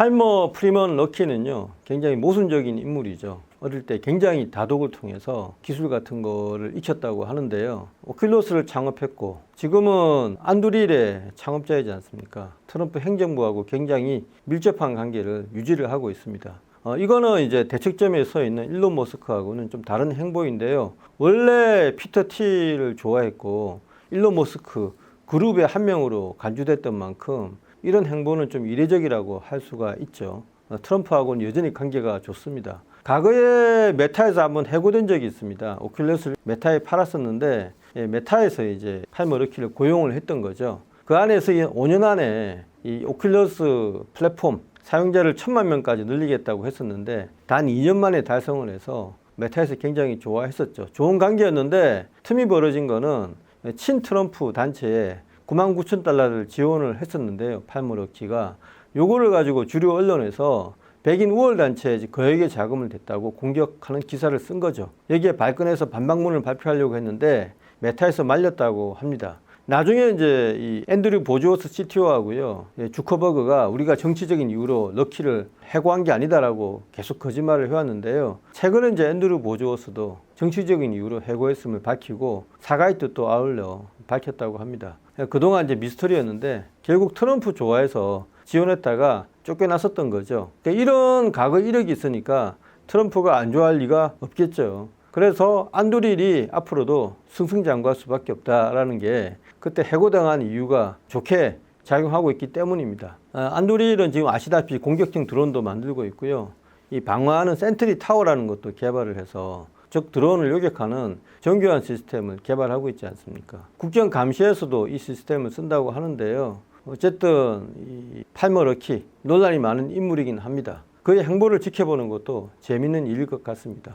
팔머 프리먼 럭키는요, 굉장히 모순적인 인물이죠. 어릴 때 굉장히 다독을 통해서 기술 같은 거를 익혔다고 하는데요. 오큘러스를 창업했고, 지금은 안드릴의 창업자이지 않습니까? 트럼프 행정부하고 굉장히 밀접한 관계를 유지를 하고 있습니다. 어, 이거는 이제 대척점에 서 있는 일론 머스크하고는 좀 다른 행보인데요. 원래 피터 티를 좋아했고, 일론 머스크 그룹의 한 명으로 간주됐던 만큼 이런 행보는 좀 이례적이라고 할 수가 있죠. 어, 트럼프하고는 여전히 관계가 좋습니다. 과거에 메타에서 한번 해고된 적이 있습니다. 오큘러스를 메타에 팔았었는데 예, 메타에서 이제 팔머르키를 고용을 했던 거죠. 그 안에서 이 5년 안에 이 오큘러스 플랫폼 사용자를 천만 명까지 늘리겠다고 했었는데 단 2년 만에 달성을 해서 메타에서 굉장히 좋아했었죠. 좋은 관계였는데 틈이 벌어진 거는 친 트럼프 단체에 9만 9천 달러를 지원을 했었는데요. 팔머러키가 요거를 가지고 주류 언론에서 백인 우월 단체에 거액의 자금을 댔다고 공격하는 기사를 쓴 거죠. 여기에 발끈해서 반박문을 발표하려고 했는데 메타에서 말렸다고 합니다. 나중에 이제 이 앤드류 보조워스 CTO하고요, 주커버그가 우리가 정치적인 이유로 럭키를 해고한 게 아니다라고 계속 거짓말을 해왔는데요. 최근에 이제 앤드류 보조워스도 정치적인 이유로 해고했음을 밝히고 사과의 뜻도 아울러 밝혔다고 합니다. 그동안 이제 미스터리였는데 결국 트럼프 좋아해서 지원했다가 쫓겨났었던 거죠. 그러니까 이런 과거 이력이 있으니까 트럼프가 안 좋아할 리가 없겠죠. 그래서 안드릴이 앞으로도 승승장구할 수밖에 없다라는 게 그때 해고당한 이유가 좋게 작용하고 있기 때문입니다. 아, 안드릴은 지금 아시다시피 공격형 드론도 만들고 있고요. 이 방어하는 센트리 타워라는 것도 개발을 해서 적 드론을 요격하는 정교한 시스템을 개발하고 있지 않습니까? 국경 감시에서도 이 시스템을 쓴다고 하는데요. 어쨌든 이 팔머러키 논란이 많은 인물이긴 합니다. 그의 행보를 지켜보는 것도 재밌는 일일 것 같습니다.